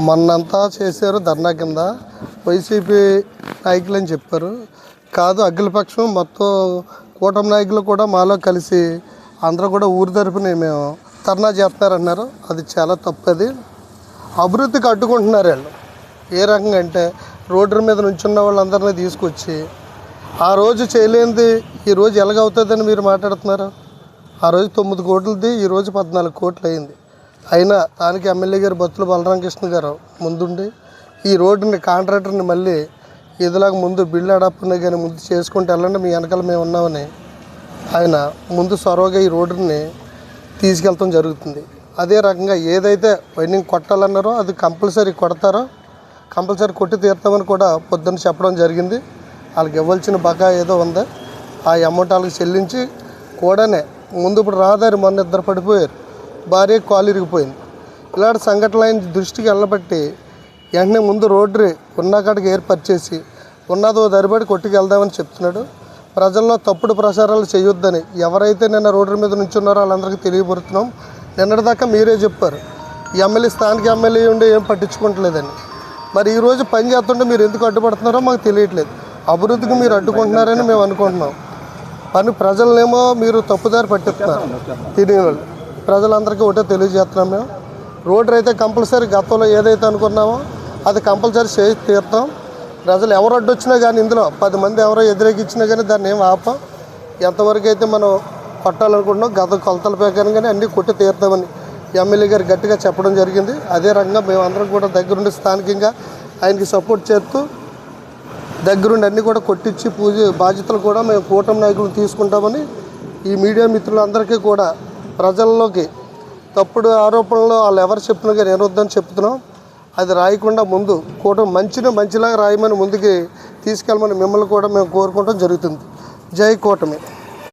మొన్నంతా చేశారు ధర్నా కింద. వైసీపీ నాయకులు అని చెప్పారు. కాదు అఖిలపక్షం మొత్తం కూటమి నాయకులు కూడా మాలో కలిసి అందరూ కూడా ఊరి తరపున మేము ధర్నా చేస్తున్నారన్నారు. అది చాలా తప్పది. అభివృద్ధికి అడ్డుకుంటున్నారు వాళ్ళు. ఏ రకంగా అంటే రోడ్డు మీద నుంచున్న వాళ్ళందరినీ తీసుకొచ్చి ఆ రోజు చేయలేనిది ఈరోజు ఎలాగవుతుందని మీరు మాట్లాడుతున్నారు? ఆ రోజు తొమ్మిది కోట్లది ఈరోజు పద్నాలుగు కోట్లు అయింది. అయినా దానికి ఎమ్మెల్యే గారు బత్తుల బలరామకృష్ణ గారు ముందుండి ఈ రోడ్డుని కాంట్రాక్టర్ని మళ్ళీ ఇదిలాగా ముందు బిల్లు అడప్పుని కానీ ముందు చేసుకుంటూ వెళ్ళండి మీ వెనకాల మేము ఉన్నామని ఆయన ముందు సొరవగా ఈ రోడ్డుని తీసుకెళ్తాం జరుగుతుంది. అదే రకంగా ఏదైతే వైండింగ్ కొట్టాలన్నారో అది కంపల్సరీ కొడతారో. కంపల్సరీ కొట్టి తీరుతామని కూడా పొద్దున్న చెప్పడం జరిగింది. వాళ్ళకి ఇవ్వాల్సిన బకా ఏదో ఉందో. ఆ అమౌంట్ వాళ్ళకి చెల్లించి కూడానే ముందు ఇప్పుడు రాదారి మొన్న ఇద్దరు పడిపోయారు. భార్య కాలు ఇరిగిపోయింది ఇలాంటి సంఘటనలు ఆయన దృష్టికి వెళ్ళబట్టి వెంటనే ముందు రోడ్డు ఉన్న కాడికి ఏర్పరిచేసి ఉన్నదో దరిబడి కొట్టుకెళ్దామని చెప్తున్నాడు. ప్రజల్లో తప్పుడు ప్రచారాలు చేయొద్దని ఎవరైతే నిన్న రోడ్డు మీద నుంచున్నారో వాళ్ళందరికీ తెలియపరుస్తున్నాం. నిన్నటిదాకా మీరే చెప్పారు. ఎమ్మెల్యే స్థానిక ఎమ్మెల్యే ఉండి ఏం పట్టించుకోవట్లేదని. మరి ఈ రోజు పని చేస్తుంటే మీరు ఎందుకు అడ్డుపడుతున్నారో మాకు తెలియట్లేదు. అభివృద్ధికి మీరు అడ్డుకుంటున్నారని మేము అనుకుంటున్నాం. పని ప్రజలనేమో మీరు తప్పుదారి పట్టిస్తున్నారు. తినే వాళ్ళు ప్రజలందరికీ ఒకటే తెలియజేస్తున్నాం మేము. రోడ్డు అయితే కంపల్సరీ గతంలో ఏదైతే అనుకున్నామో అది కంపల్సరీ చేసి తీరుతాం. ప్రజలు ఎవరు అడ్డొచ్చినా కానీ ఇందులో పది మంది ఎవరో వ్యతిరేకించినా కానీ దాన్ని ఏం ఆపం. ఎంతవరకు అయితే మనం కొట్టాలనుకుంటున్నాం గత కొలతల ప్రకారం కానీ అన్నీ కొట్టి తీరుతామని ఎమ్మెల్యే గారు గట్టిగా చెప్పడం జరిగింది. అదే రకంగా మేమందరం కూడా దగ్గరుండి స్థానికంగా ఆయనకి సపోర్ట్ చేస్తూ దగ్గరుండి అన్నీ కూడా కొట్టించి పూజ బాధ్యతలు కూడా మేము కూటమి నాయకులు తీసుకుంటామని ఈ మీడియా మిత్రులందరికీ కూడా ప్రజల్లోకి తప్పుడు ఆరోపణలు వాళ్ళు ఎవరు చెప్పినా కానీ వినొద్దని చెప్తున్నాం. అది రాయకుండా ముందు కూటమి మంచిని మంచిలాగా రాయమని ముందుకి తీసుకెళ్ళమని మిమ్మల్ని కూడా మేము కోరుకోవడం జరుగుతుంది. జై కూటమి.